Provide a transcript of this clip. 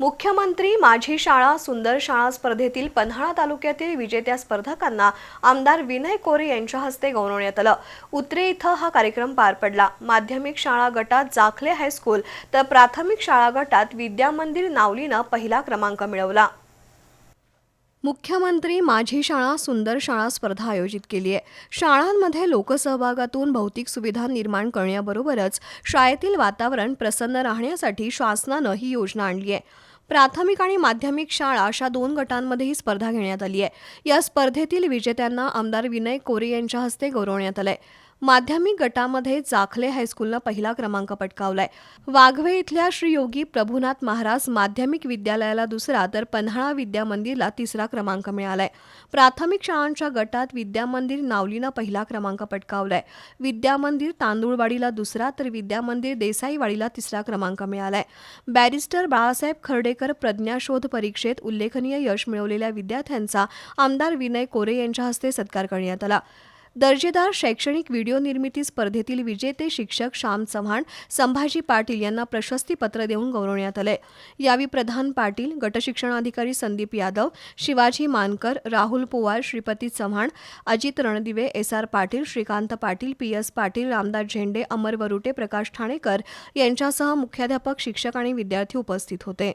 मुख्यमंत्री माझी शाळा सुंदर शाळा स्पर्धेतील पन्हाळा तालुक्यातील विजेत्या स्पर्धकांना आमदार विनय कोरे यांच्या हस्ते गौरवण्यात आलं. उतरे इथं हा कार्यक्रम पार पडला. माध्यमिक शाळा गटात जाखले हायस्कूल तर प्राथमिक शाळा गटात विद्यामंदिर नावलीनं पहिला क्रमांक मिळवला. मुख्यमंत्री माझी शाळा सुंदर शाळा स्पर्धा आयोजित केली आहे. शाळांमध्ये लोकसहभागातून भौतिक सुविधा निर्माण करण्याबरोबरच शाळेतील वातावरण प्रसन्न राहण्यासाठी शासनानं ही योजना आणली आहे. प्राथमिक आणि माध्यमिक शाळा अशा दोन गटांमध्ये ही स्पर्धा घेण्यात आली आहे. या स्पर्धेतील विजेत्यांना आमदार विनय कोरे यांच्या हस्ते गौरवण्यात आलं आहे माध्यमिक गटामध्ये जाखले हायस्कूलनं पहिला क्रमांक पटकावलाय. वाघवे इथल्या श्री योगी प्रभुनाथ महाराज माध्यमिक विद्यालयाला दुसरा तर पन्हाळा विद्या मंदिरला तिसरा क्रमांक मिळालाय. प्राथमिक शाळांच्या गटात विद्यामंदिर नावलीनं पहिला क्रमांक पटकावलाय. विद्यामंदिर तांदूळवाडीला दुसरा तर विद्यामंदिर देसाईवाडीला तिसरा क्रमांक मिळालाय. बॅरिस्टर बाळासाहेब खर्डेकर प्रज्ञाशोध परीक्षेत उल्लेखनीय यश मिळवलेल्या विद्यार्थ्यांचा आमदार विनय कोरे यांच्या हस्ते सत्कार करण्यात आला. दर्जेदार शैक्षणिक व्हिडिओ निर्मिती स्पर्धेतील विजेते शिक्षक श्याम चव्हाण संभाजी पाटील यांना प्रशस्तीपत्र देऊन गौरवण्यात आले. यावेळी Pradhan Patil गटशिक्षणाधिकारी Sandeep Yadav Shivaji Mankar Rahul Powar Shripati Chavan Ajit Randive S R Patil Shrikant Patil P S Patil Ramdas Zende Amar Warute प्रकाश ठाणेकर यांच्यासह मुख्याध्यापक शिक्षक आणि विद्यार्थी उपस्थित होते.